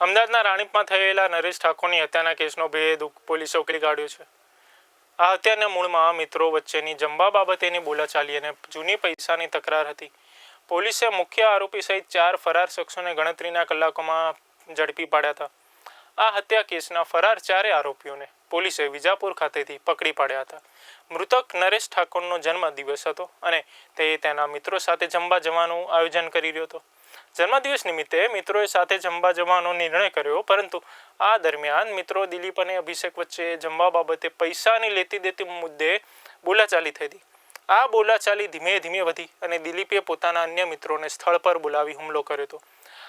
અમદાવાદના રાણીપમાં થયેલા નરેશ ઠાકોરની હત્યાના કેસનો ભેદ પોલીસે ઉકેલી કાઢ્યો છે. આ હત્યાના મૂળમાં મિત્રો વચ્ચેની જમવા બાબતેની બોલાચાલી અને જૂની પૈસાની તકરાર હતી. પોલીસે મુખ્ય આરોપી સહિત ચાર ફરાર શખ્સોને ગણતરીના કલાકોમાં ઝડપી પાડ્યા હતા. આ હત્યા કેસના ફરાર ચારે આરોપીઓને પોલીસે વિજાપુર ખાતેથી પકડી પાડ્યા હતા. મૃતક નરેશ ઠાકોરનો જન્મ દિવસ હતો અને તે તેના મિત્રો સાથે જમવા જવાનું આયોજન કરી રહ્યો હતો. જન્મદિવસ નિમિત્તે મિત્રોએ સાથે જમવા જવાનો નિર્ણય કર્યો, પરંતુ આ દરમિયાન મિત્રો દિલીપ અને અભિષેક વચ્ચે જમવા બાબતે પૈસાની લેતી દેતી મુદ્દે બોલાચાલી થઈ હતી. આ બોલાચાલી ધીમે ધીમે વધી અને દિલીપે પોતાના અન્ય મિત્રોને સ્થળ પર બોલાવી હુમલો કર્યો હતો.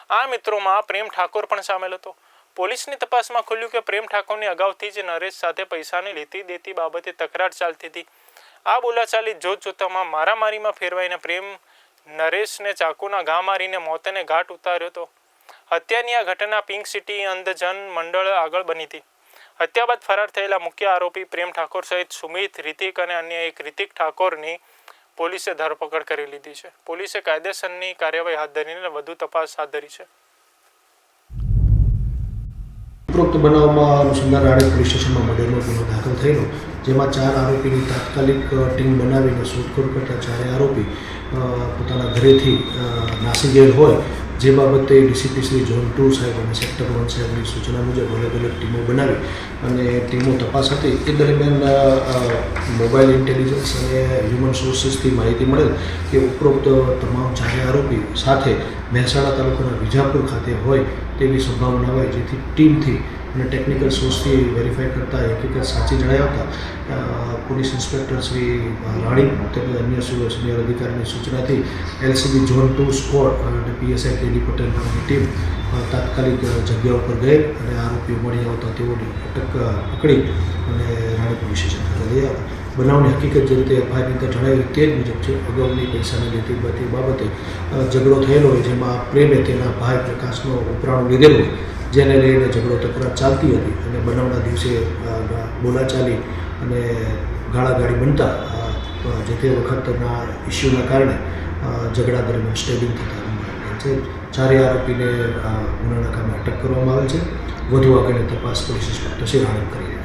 આ મિત્રોમાં પ્રેમ ઠાકોર પણ સામેલ હતો. પોલીસની તપાસમાં ખુલ્યું કે પ્રેમ ઠાકોરની અગાઉથી જ નરેશ સાથે પૈસાની લેતી દેતી બાબતે તકરાર ચાલતી હતી. આ બોલાચાલી જોત જોતામાં મારામારીમાં ફેરવાઈને પ્રેમ નરેશને ચાકુના ઘા મારીને મોતને ઘાટ ઉતાર્યો હતો. હત્યાની આ ઘટના પિંક સિટી અંધજન મંડળ આગળ બની હતી. હત્યા બાદ ફરાર થયેલા મુખ્ય આરોપી પ્રેમ ઠાકોર સહિત સુમિત, રિતિક અને અન્ય એક રિતિક ઠાકોરની પોલીસે ધરપકડ કરી લીધી છે. પોલીસે કાયદેસરની કાર્યવાહી હાથ ધરીને વધુ તપાસ હાથ ધરી છે. ઉપરોક્ત બનાવમાં અનુસંધાન રાણી પોલીસ સ્ટેશનમાં મર્ડરનો ગુનો દાખલ થયેલો, જેમાં ચાર આરોપીની તાત્કાલિક ટીમ બનાવીને શોધખોળ કરતા ચારે આરોપી પોતાના ઘરેથી નાસી ગયેલ હોય જે બાબતે ડીસીપી શ્રી ઝોન ટુ સાહેબ અને સેક્ટર વન સાહેબની સૂચના મુજબ અલગ અલગ ટીમો બનાવી અને ટીમો તપાસ હતી. એ દરમિયાન મોબાઈલ ઇન્ટેલિજન્સ અને હ્યુમન સોર્સિસથી માહિતી મળેલ કે ઉપરોક્ત તમામ ચારે આરોપી સાથે મહેસાણા તાલુકાના વિજાપુર ખાતે હોય તેવી સંભાવના હોય જેથી ટીમથી અને ટેકનિકલ સોર્સથી વેરીફાઈ કરતા હકીકત સાચી જણાવતા અ, પોલીસ ઇન્સ્પેક્ટર શ્રી રાણી તેમજ અન્ય સિનિયર અધિકારીની સૂચનાથી એલસીબી ઝોન ટુ સ્કોડ અને પીએસઆઈ કેડી પટેલ નામની ટીમ તાત્કાલિક જગ્યા ઉપર ગઈ અને આરોપીઓ મળી આવતા તેઓની અટક પકડી અને રાણી પોલીસ સ્ટેશન લઈ આવ્યા. બનાવની હકીકત જે રીતે એફઆઈઆરની અંદર જણાવી તે જ મુજબ છે, અગાઉની પૈસાની લેતી બધી બાબતે ઝઘડો થયેલો હોય, જેમાં પ્રેમે તેના ભાઈ પ્રકાશનો ઉપરાણું લીધેલો જેને લઈને ઝઘડો તકરાર ચાલતી હતી અને બનાવના દિવસે બોલાચાલી અને ગાળાગાળી બનતા જે તે વખતના ઇસ્યુના કારણે ઝઘડા દરમિયાન સ્ટેબિંગ થતા છે ચારે આરોપીને ગુનાના કામે અટક કરવામાં આવેલ છે. વધુ આગળની તપાસ પોલીસ ઇન્સ્પેક્ટર શ્રી રાણી કરી